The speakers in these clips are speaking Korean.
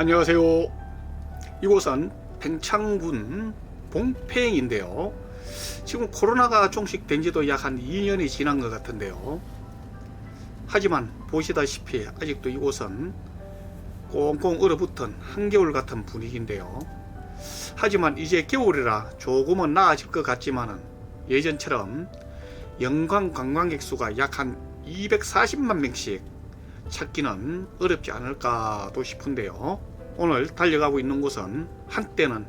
안녕하세요. 이곳은 팽창군 봉팽인데요. 지금 코로나가 종식된 지도 약 한 2년이 지난 것 같은데요. 하지만 보시다시피 아직도 이곳은 꽁꽁 얼어붙은 한겨울 같은 분위기인데요. 하지만 이제 겨울이라 조금은 나아질 것 같지만은 예전처럼 영광 관광객 수가 약 한 240만 명씩 찾기는 어렵지 않을까도 싶은데요. 오늘 달려가고 있는 곳은 한때는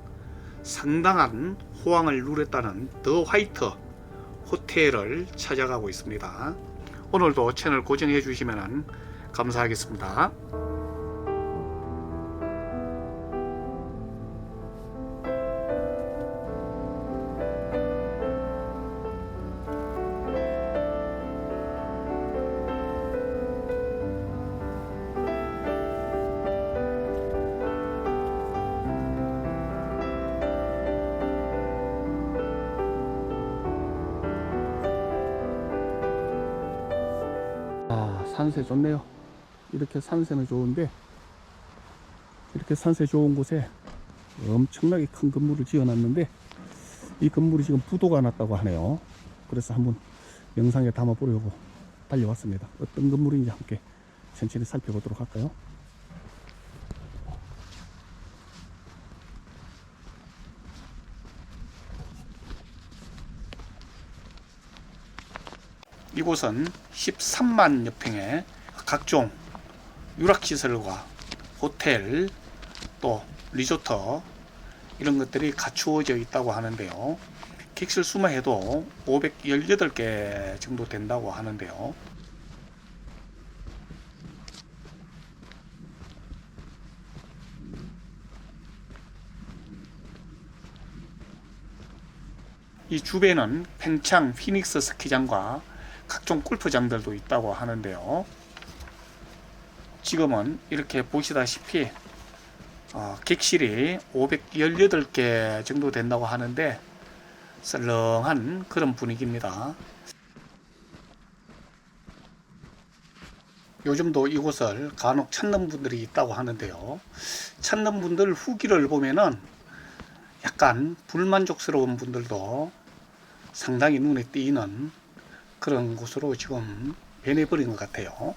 상당한 호황을 누렸다는 더 화이트 호텔을 찾아가고 있습니다. 오늘도 채널 고정해 주시면 감사하겠습니다. 산세 좋네요. 이렇게 산세는 좋은데 이렇게 산세 좋은 곳에 엄청나게 큰 건물을 지어놨는데 이 건물이 지금 부도가 났다고 하네요. 그래서 한번 영상에 담아보려고 달려왔습니다. 어떤 건물인지 함께 천천히 살펴보도록 할까요? 이곳은 13만 여평의 각종 유락시설과 호텔 또 리조트 이런 것들이 갖추어져 있다고 하는데요. 객실 수만 해도 518개 정도 된다고 하는데요. 이 주변은 팽창 피닉스 스키장과 각종 골프장들도 있다고 하는데요. 지금은 이렇게 보시다시피 어, 객실이 518개 정도 된다고 하는데 썰렁한 그런 분위기입니다. 요즘도 이곳을 간혹 찾는 분들이 있다고 하는데요. 찾는 분들 후기를 보면은 약간 불만족스러운 분들도 상당히 눈에 띄는 그런 곳으로 지금 변해버린 것 같아요.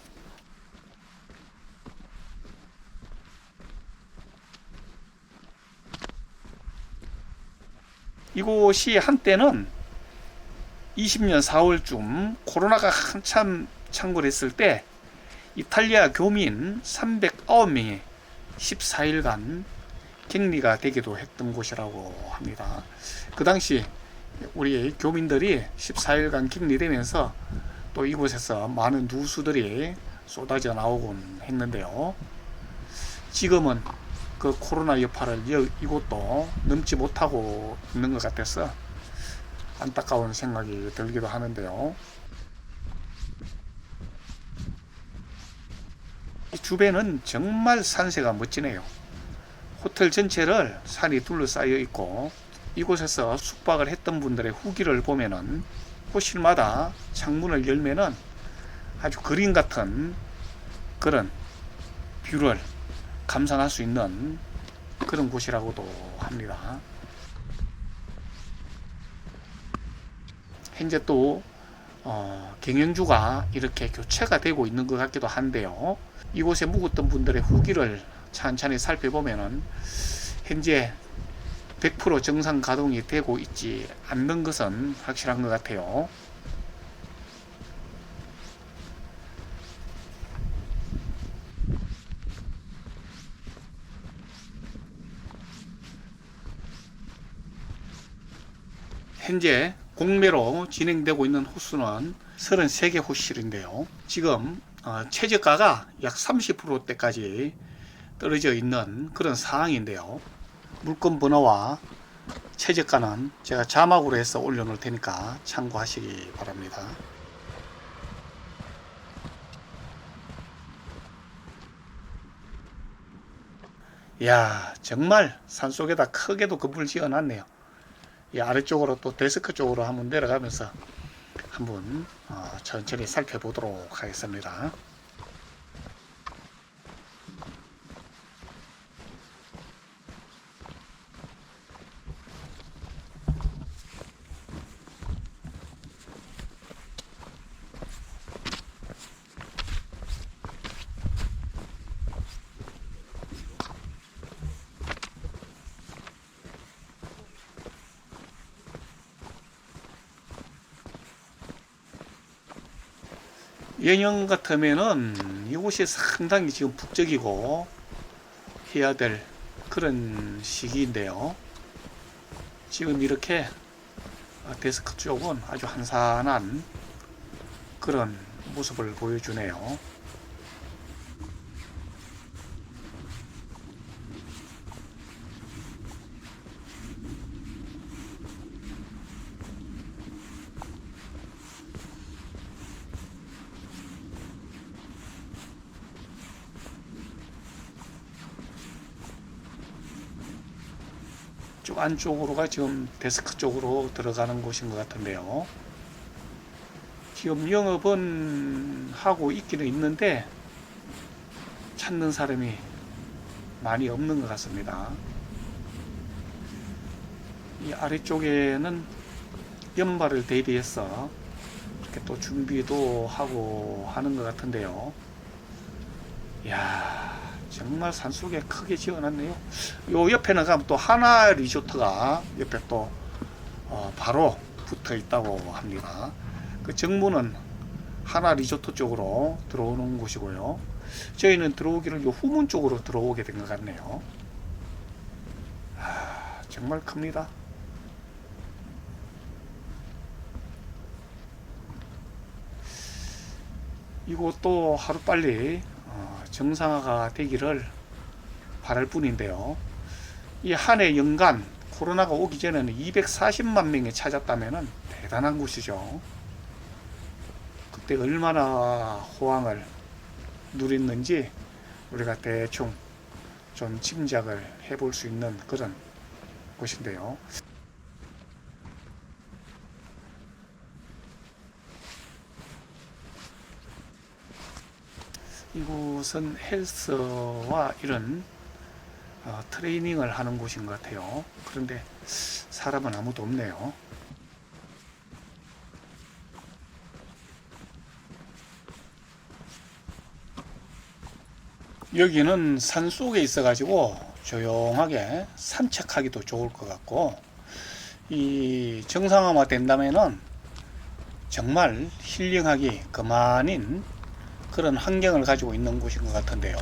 이곳이 한때는 20년 4월쯤 코로나가 한참 창궐했을 때 이탈리아 교민 309명이 14일간 격리가 되기도 했던 곳이라고 합니다. 그 당시 우리 교민들이 14일간 격리되면서 또 이곳에서 많은 누수들이 쏟아져 나오곤 했는데요. 지금은 그 코로나 여파를 여- 이곳도 넘지 못하고 있는 것 같아서 안타까운 생각이 들기도 하는데요. 이 주변은 정말 산세가 멋지네요. 호텔 전체를 산이 둘러싸여 있고 이곳에서 숙박을 했던 분들의 후기를 보면은 호실마다 창문을 열면은 아주 그림 같은 그런 뷰를 감상할 수 있는 그런 곳이라고도 합니다. 현재 또 어, 경영주가 이렇게 교체가 되고 있는 것 같기도 한데요. 이곳에 묵었던 분들의 후기를 찬찬히 살펴보면은 현재 100% 정상 가동이 되고 있지 않는 것은 확실한 것 같아요. 현재 공매로 진행되고 있는 호수는 33개 호실인데요. 지금 어, 최저가가 약 30%대까지 떨어져 있는 그런 상황인데요. 물건 번호와 최저가는 제가 자막으로 해서 올려놓을 테니까 참고하시기 바랍니다. 이야 정말 산속에다 크게도 건물 지어놨네요. 이 아래쪽으로 또 데스크 쪽으로 한번 내려가면서 한번 어, 천천히 살펴보도록 하겠습니다. 예년 같으면은 이곳이 상당히 지금 북적이고 해야 될 그런 시기인데요. 지금 이렇게 데스크 쪽은 아주 한산한 그런 모습을 보여주네요. 쭉 안쪽으로가 지금 데스크 쪽으로 들어가는 곳인 것 같은데요. 지금 영업은 하고 있기는 있는데 찾는 사람이 많이 없는 것 같습니다. 이 아래쪽에는 연말을 대비해서 이렇게 또 준비도 하고 하는 것 같은데요. 이야, 정말 산속에 크게 지어놨네요. 요 옆에는 또 하나 리조트가 옆에 또 어, 바로 붙어 있다고 합니다. 그 정문은 하나 리조트 쪽으로 들어오는 곳이고요. 저희는 들어오기를 요 후문 쪽으로 들어오게 된 것 같네요. 아, 정말 큽니다. 이곳도 하루빨리 어, 정상화가 되기를 바랄 뿐인데요. 이 한 해 연간 코로나가 오기 전에는 240만 명이 찾았다면 대단한 곳이죠. 그때 얼마나 호황을 누렸는지 우리가 대충 좀 짐작을 해볼 수 있는 그런 곳인데요. 이곳은 헬스와 이런 어, 트레이닝을 하는 곳인 것 같아요. 그런데 사람은 아무도 없네요. 여기는 산 속에 있어 가지고 조용하게 산책하기도 좋을 것 같고 이 정상화가 된다면은 정말 힐링하기 그만인 그런 환경을 가지고 있는 곳인 것 같은데요.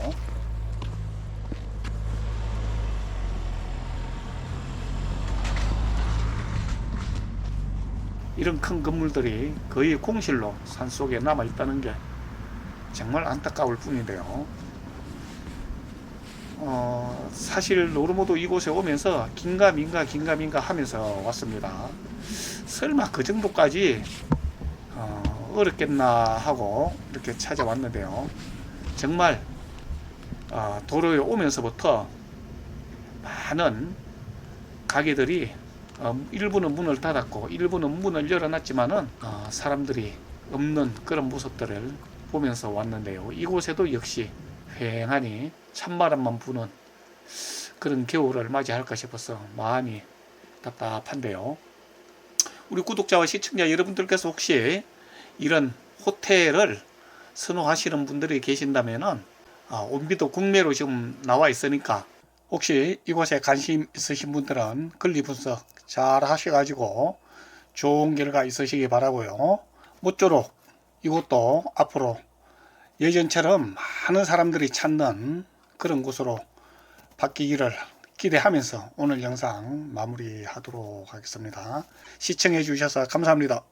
이런 큰 건물들이 거의 공실로 산속에 남아 있다는 게 정말 안타까울 뿐인데요. 어, 사실 노르모도 이곳에 오면서 긴가민가 긴가민가 하면서 왔습니다. 설마 그 정도까지 어, 어렵겠나 하고 이렇게 찾아왔는데요. 정말 어, 도로에 오면서부터 많은 가게들이 어, 일부는 문을 닫았고 일부는 문을 열어놨지만은 어, 사람들이 없는 그런 모습들을 보면서 왔는데요. 이곳에도 역시 휑하니 찬바람만 부는 그런 겨울을 맞이할까 싶어서 마음이 답답한데요. 우리 구독자와 시청자 여러분들께서 혹시 이런 호텔을 선호하시는 분들이 계신다면은 아, 온비도 국내로 지금 나와 있으니까 혹시 이곳에 관심 있으신 분들은 권리 분석 잘 하셔가지고 좋은 결과 있으시기 바라고요. 모쪼록 이곳도 앞으로 예전처럼 많은 사람들이 찾는 그런 곳으로 바뀌기를 기대하면서 오늘 영상 마무리하도록 하겠습니다. 시청해 주셔서 감사합니다.